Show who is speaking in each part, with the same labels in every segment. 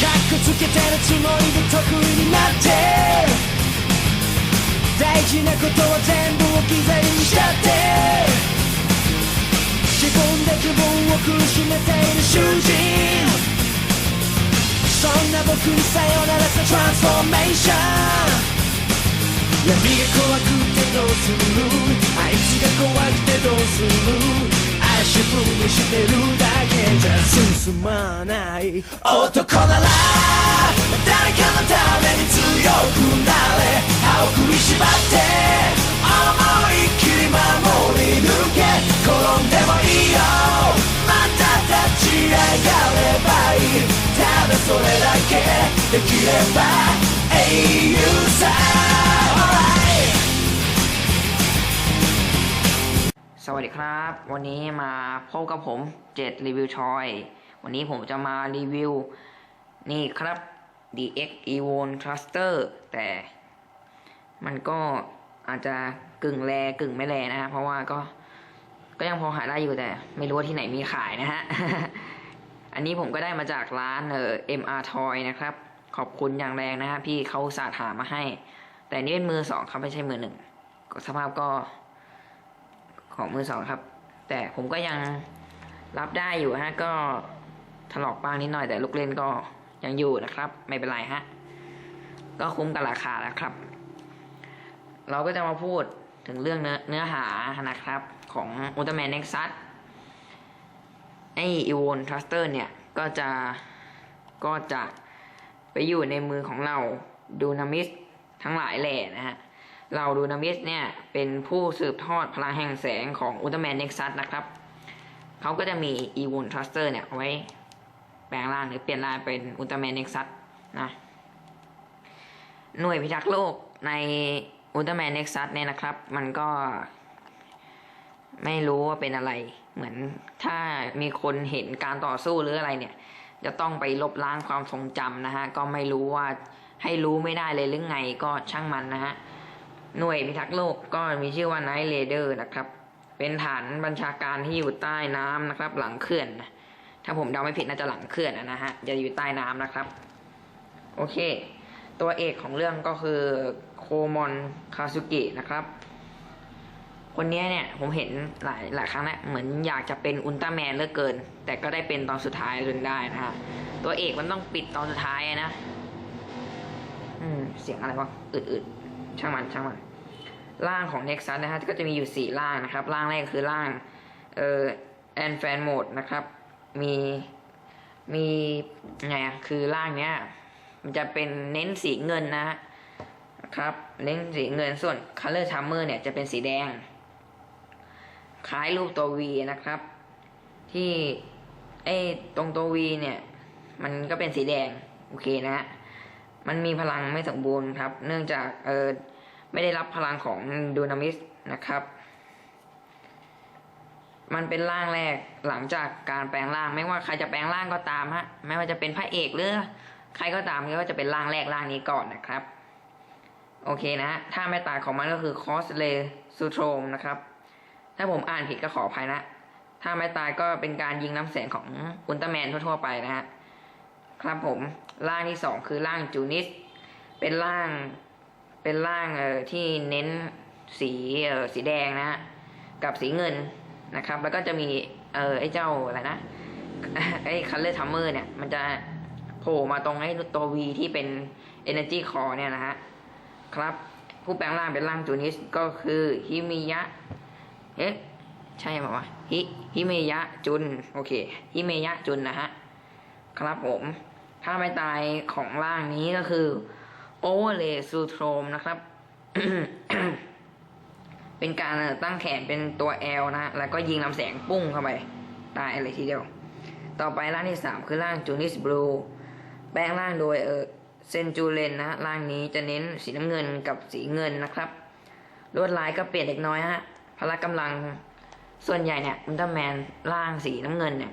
Speaker 1: つけてるつもりで得意になって。大事なことは全部置き去りにしちゃって。自分で自分を苦しめている囚人。そんな僕にさよならさトランスフォーメーション闇が怖くてどうする？あいつが怖くてどうする？足踏みしてる。進まない男なら誰かのために強くなれ歯を食いしばって思いっきり守り抜け転んでもいいよまた立ち上がればいいただそれだけできれば英雄さ Alright
Speaker 2: สวัสดีครับ วันนี้มาพบกับผมเจ็ดรีวิวชอย วันนี้ผมจะมารีวิว นี่ครับ DX Evo Cluster แต่มันก็อาจจะกึ่งแรกึ่งไม่แรนะฮะเพราะว่าก็ก็ยังพอหาได้อยู่แต่ ไม่รู้ว่าที่ไหนมีขายนะฮะ อันนี้ผมก็ได้มาจากร้านเอ่อ MR Toy นะครับ ขอบคุณอย่างแรงนะฮะพี่เขาสาหามาให้ แต่นี่เป็นมือสองครับไม่ใช่มือหนึ่งสภาพก็ของมือสองครับ แต่ผมก็ยังรับได้อยู่ฮะก็ ถลอกบ้างนิดหน่อยแต่ลูกเล่นก็ยังอยู่นะครับ ไม่เป็นไรฮะ ก็คุ้มกับราคาแล้วครับ เราก็จะมาพูดถึงเรื่องเนื้อเนื้อหานะครับ ของ Ultraman Nexus ไอ e v o n Thruster เนี่ย ก็จะก็จะไปอยู่ในมือของเราดูนามิสทั้งหลายแหล่นะฮะเราดูนามิสเนี่ย เป็นผู้สืบทอดพลังแห่งแสงของอุลตร้าแมนเน็กซัสนะครับ เขาก็จะมีอีวูนทรัสเตอร์เนี่ยไว้ แปลงร่างหรือเปลี่ยนร่างเป็นอุลตร้าแมนเน็กซัสนะหน่วยพิทักษ์โลกในอุลตร้าแมนเน็กซัสเนี่ยนะครับ มันก็ ไม่รู้ว่าเป็นอะไร เหมือนถ้ามีคนเห็นการต่อสู้หรืออะไรเนี่ย จะต้องไปลบล้างความทรงจำนะฮะ ก็ไม่รู้ว่าให้รู้ไม่ได้เลยหรือไงก็ช่างมันนะฮะ หน่วยพิทักษ์โลกก็มีชื่อว่า Night Raider นะครับ เป็นฐานบัญชาการที่อยู่ใต้น้ำนะครับ หลังเขื่อนนะ ถ้าผมเดาไม่ผิดน่าจะหลังเขื่อนนะฮะจะอยู่ใต้น้ำนะครับ โอเค ตัวเอกของเรื่องก็คือโคมอนคาซุกินะครับ คนเนี้ยเนี่ยผมเห็นหลายหลายครั้งแล้วเหมือนอยากจะเป็นอุลตร้าแมนเลือเกิน แต่ก็ได้เป็นตอนสุดท้ายจนได้นะฮะตัวเอกมันต้องปิดตอนสุดท้ายนะ อืม เสียงอะไรวะอึดๆช่างมันช่างมันร่างของ Nexus นะฮะก็จะมีอยู่ 4 ร่างนะครับ ร่างแรกคือร่างเอ่อแอนแฟนโหมดนะครับ มีมีไงคือร่างเนี้ย มันจะเป็นเน้นสีเงินนะครับ เน้นสีเงินส่วน Color Charmer เนี่ยจะเป็นสีแดง คล้ายรูปตัว V นะครับ ที่ไอ้ตรงตัว V เนี่ย มันก็เป็นสีแดง โอเคนะฮะมันมีพลังไม่สมบูรณ์ครับ เนื่องจากเออไม่ได้รับพลังของดูนามิสนะครับ มันเป็นร่างแรกหลังจากการแปลงร่าง ไม่ว่าใครจะแปลงร่างก็ตามฮะไม่ว่าจะเป็นพระเอกหรือใครก็ตามก็จะเป็นร่างแรกร่างนี้ก่อนนะครับ โอเคนะฮะถ้าไม่ตายของมันก็คือคอสเลซูโทรมนะครับ ถ้าผมอ่านผิดก็ขออภัยนะ ถ้าไม่ตายก็เป็นการยิงน้ำแสงของอุลตร้าแมนทั่วๆไปนะฮะครับผมร่างที่สองคือร่างจูนิสเป็นร่างเป็นร่างเอ่อที่เน้นสีเอ่อสีแดงนะฮะกับสีเงิน นะครับ แล้วก็จะมีเอ่อไอ้เจ้าอะไรนะไอ้คัลเลอร์ทัมเมอร์เนี่ย มันจะโผล่มาตรงไอ้ตัว V ที่เป็น Energy Core เนี่ยนะฮะครับ ผู้แปลงร่างเป็นร่างจูนิสก็คือฮิมิยะเอ๊ะใช่ไหมวะฮิฮิเมยะจุนโอเคฮิเมยะจุนนะฮะครับผมถ้าไม่ตายของร่างนี้ก็คือโอเวอร์เลซูโทรมนะครับ เป็นการตั้งแขนเป็นตัว L นะ แล้วก็ยิงลำแสงปุ้งเข้าไป ตายเลยทีเดียว ต่อไปร่างที่ 3 คือร่างจูนิสบลูแปลงร่างโดยเออเซนจูเลนนะร่างนี้จะเน้นสีน้ำเงินกับสีเงินนะครับ ลวดลายก็เปลี่ยนเล็กน้อยฮะพละกำลังส่วนใหญ่เนี่ยอุลตร้าแมนร่างสีน้ำเงินเนี่ย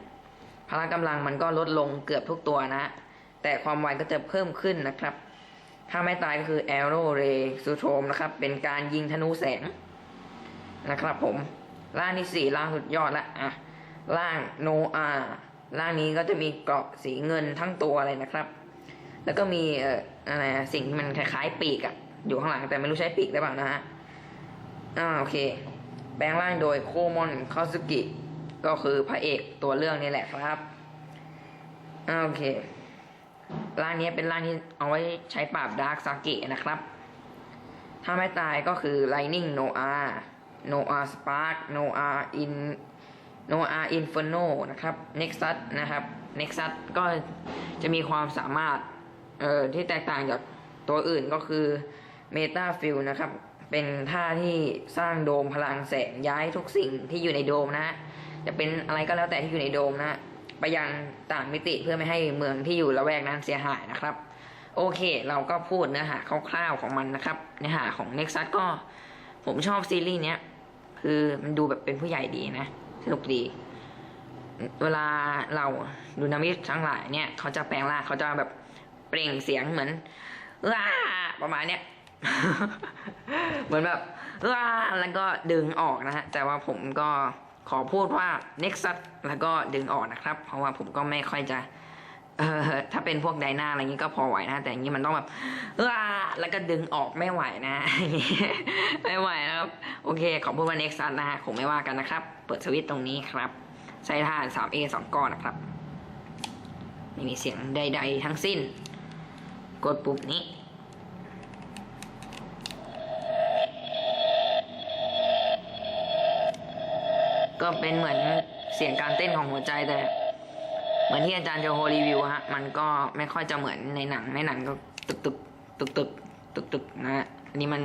Speaker 2: พละกำลังมันก็ลดลงเกือบทุกตัวนะ แต่ความไวก็จะเพิ่มขึ้นนะครับ ถ้าไม่ตายก็คือ Arrow Ray s u t r o m นะครับ เป็นการยิงธนูแสง นะครับผมร่างที่สี่ร่างสุดยอดละอะร่างโนอาร่างนี้ก็จะมีเกราะสีเงินทั้งตัวเลยนะครับ แล้วก็มีเอ่ออะไรอะสิ่งที่มันคล้ายๆปีกอะอยู่ข้างหลังแต่ไม่รู้ใช้ปีกได้เปล่านะฮะอ่าโอเค แปลงร่างโดยโคมอนคาซุกิ ก็คือพระเอกตัวเรื่องนี่แหละครับอ่าโอเคร่างนี้เป็นร่างที่เอาไว้ใช้ปราบดาร์กซากินะครับ ถ้าไม่ตายก็คือ Lightning Noah Noah Spark Noah In Noah Inferno นะครับ Nexus นะครับ Nexus ก็จะมีความสามารถเอ่อที่แตกต่างจากตัวอื่นก็คือ Meta Field นะครับ เป็นท่าที่สร้างโดมพลังแสงย้ายทุกสิ่งที่อยู่ในโดมนะ จะเป็นอะไรก็แล้วแต่ที่อยู่ในโดมนะฮะไปยังต่างมิติเพื่อไม่ให้เมืองที่อยู่ละแวกนั้นเสียหายนะครับ โอเค เราก็พูดเนื้อหาคร่าวๆของมันนะครับ เนื้อหาของ Nexus ก็ผมชอบซีรีส์เนี้ย คือมันดูแบบเป็นผู้ใหญ่ดีนะ สนุกดี เวลาเราดูนามิทั้งหลายเนี่ยเขาจะแปลงร่างเขาจะแบบเปล่งเสียงเหมือนว้าประมาณเนี้ยเหมือนแบบว้าแล้วก็ดึงออกนะฮะ แต่ว่าผมก็ขอพูดว่า Nexus แล้วก็ดึงออกนะครับ เพราะว่าผมก็ไม่ค่อยจะ เออถ้าเป็นพวกไดนาอะไรอย่างนี้ก็พอไหวนะ แต่อย่างนี้มันต้องแบบว้าแล้วก็ดึงออกไม่ไหวนะ ไม่ไหวนะครับ โอเค ขอพูดว่า Nexus นะฮะคงไม่ว่ากันนะครับ เปิดสวิตช์ตรงนี้ครับ ใช้ท่าน 3A 2 ก้อนนะครับ ไม่มีเสียงใด ๆ ทั้งสิ้น กดปุ่มนี้ก็เป็นเหมือนเสียงการเต้นของหัวใจแต่ เหมือนที่อาจารย์โจโฮรีวิวฮะ มันก็ไม่ค่อยจะเหมือนในหนัง ในหนังก็ตึกตึกตึกตึกตึกตึกนะฮะอันนี้มัน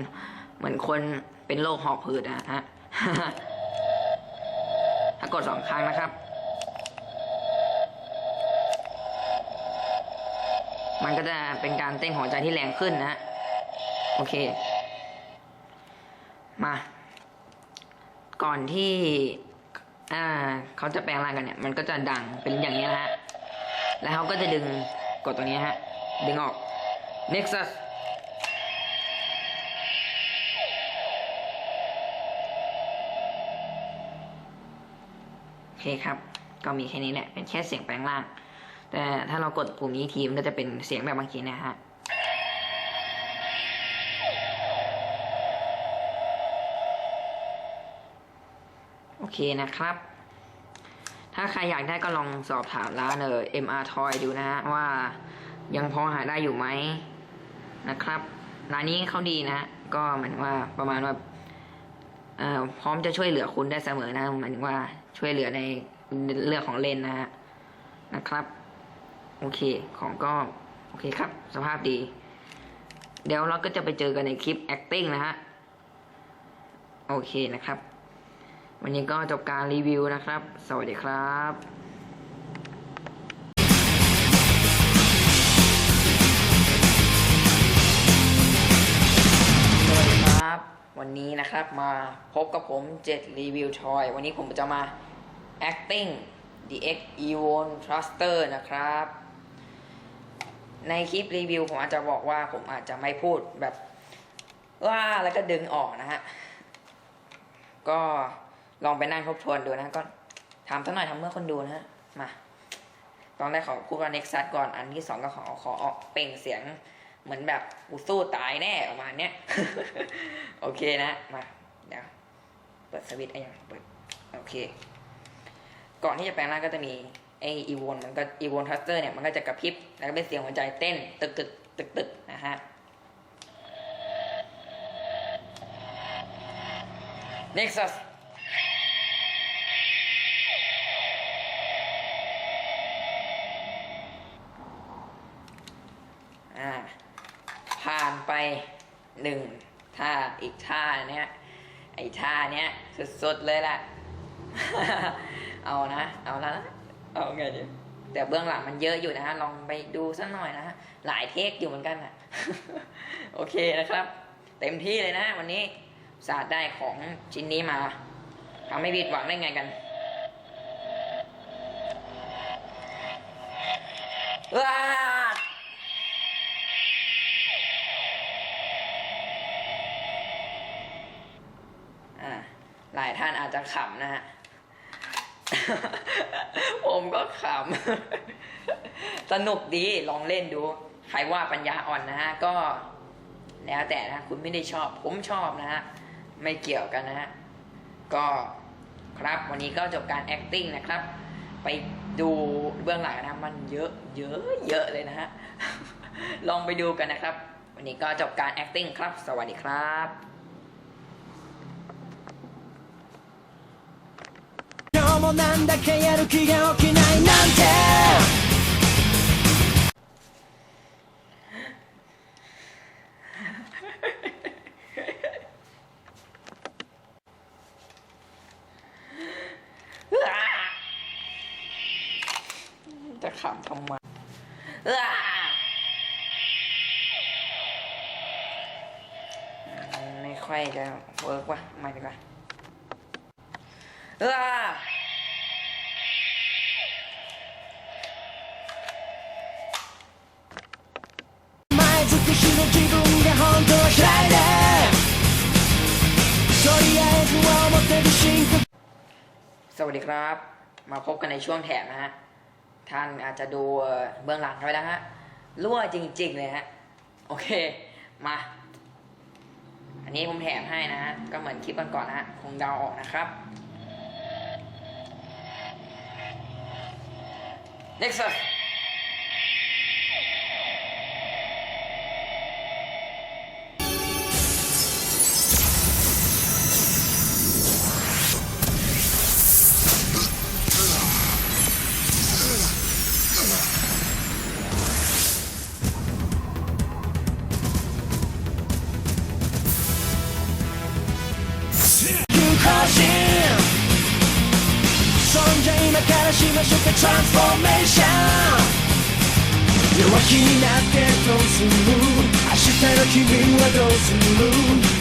Speaker 2: เหมือนคนเป็นโรคหอบหืดนะฮะ ถ้ากดสองครั้งนะครับ มันก็จะเป็นการเต้นหัวใจที่แรงขึ้นนะฮะ โอเค มา ก่อนที่ อ่าเขาจะแปลงร่างกันเนี่ย มันก็จะดังเป็นอย่างนี้นะฮะ แล้วเขาก็จะดึงกดตรงนี้ฮะ ดึงออก Nexus โอเคครับ ก็มีแค่นี้แหละ เป็นแค่เสียงแปลงร่าง แต่ถ้าเรากดปุ่มนี้ทีมันก็จะเป็นเสียงแบบเมื่อกี้นะฮะ เคนะครับ ถ้าใครอยากได้ก็ลองสอบถามร้านเออ MR Toy ดูนะฮะว่ายังพอหาได้อยู่ไหมนะครับ ร้านนี้เขาดีนะ ก็เหมือนว่าประมาณว่าเอ่อพร้อมจะช่วยเหลือคุณได้เสมอนะหมายถึงว่าช่วยเหลือในเรื่องของเลนนะฮะนะครับ โอเคของก็โอเคครับ สภาพดี เดี๋ยวเราก็จะไปเจอกันในคลิป acting นะฮะ โอเคนะครับ วันนี้ก็จบการรีวิวนะครับสวัสดีครับ สวัสดีครับวันนี้นะครับมาพบกับผมเจ็ดรีวิวชอย วันนี้ผมจะมา acting DX Evon Thruster นะครับ ในคลิปรีวิวผมอาจจะบอกว่าผมอาจจะไม่พูดแบบว่าแล้วก็ดึงออกนะฮะ ก็ ลองไปนั่งทบทวนดูนะก็ถามสักหน่อยทำเมื่อคนดูนะฮะมาตอนแรกขอพูดว่า Nexus ก่อนอันที่สองก็ขอขอออกเปล่งเสียงเหมือนแบบกูสู้ตายแน่ประมาณเนี้ยโอเคนะมาเดี๋ยวเปิดสวิตช์ไอ้ยังเปิดโอเค ก่อนที่จะแปลงร่างก็จะมีไออีวอนมันก็อีวอนทัสเตอร์เนี่ยมันก็จะกระพริบแล้วก็เป็นเสียงหัวใจเต้นตึกตึกตึกตึกนะฮะ Nexus อ่าผ่านไปหนึ่งท่าอีกท่าเนี้ยไอ้ท่าเนี้ยสุดๆเลยแหละเอานะ เอาแล้วนะเอาไงดีแต่เบื้องหลังมันเยอะอยู่นะฮะลองไปดูสักหน่อยนะฮะหลายเทคอยู่เหมือนกันนะโอเคนะครับ เต็มที่เลยนะ วันนี้ศาสตร์ได้ของชิ้นนี้มาทำไม่ผิดหวังได้ไงกันว้าอ่า หลายท่านอาจจะขำนะฮะ ผมก็ขำ สนุกดีลองเล่นดู ใครว่าปัญญาอ่อนนะฮะ ก็แล้วแต่นะ คุณไม่ได้ชอบ ผมชอบนะฮะ ไม่เกี่ยวกันนะฮะ ก็ครับวันนี้ก็จบการ acting นะครับ ไปดูเบื้องหลังนะมันเยอะ เยอะเยอะเลยนะฮะ ลองไปดูกันนะครับ วันนี้ก็จบการ acting ครับ สวัสดีครับ
Speaker 1: もなんだかやる気が起きないなんて
Speaker 2: จะขำทำไมอ้ามันไม่ค่อยจะเวิร์กว่ะมาดีกว่า วัสดีครับ มาพบกันในช่วงแถมนะฮะท่านอาจจะดูเบื้องหลังกันไปแล้วฮะรั่วจริง ๆ เลยฮะโอเคมา อันนี้ผมแถมให้นะฮะก็เหมือนคลิปก่อนๆนะฮะคงเดาออกนะครับ Nexus
Speaker 1: 更しましょうかトランスフォーメーション弱気になってどうする明日の君はどうする黙って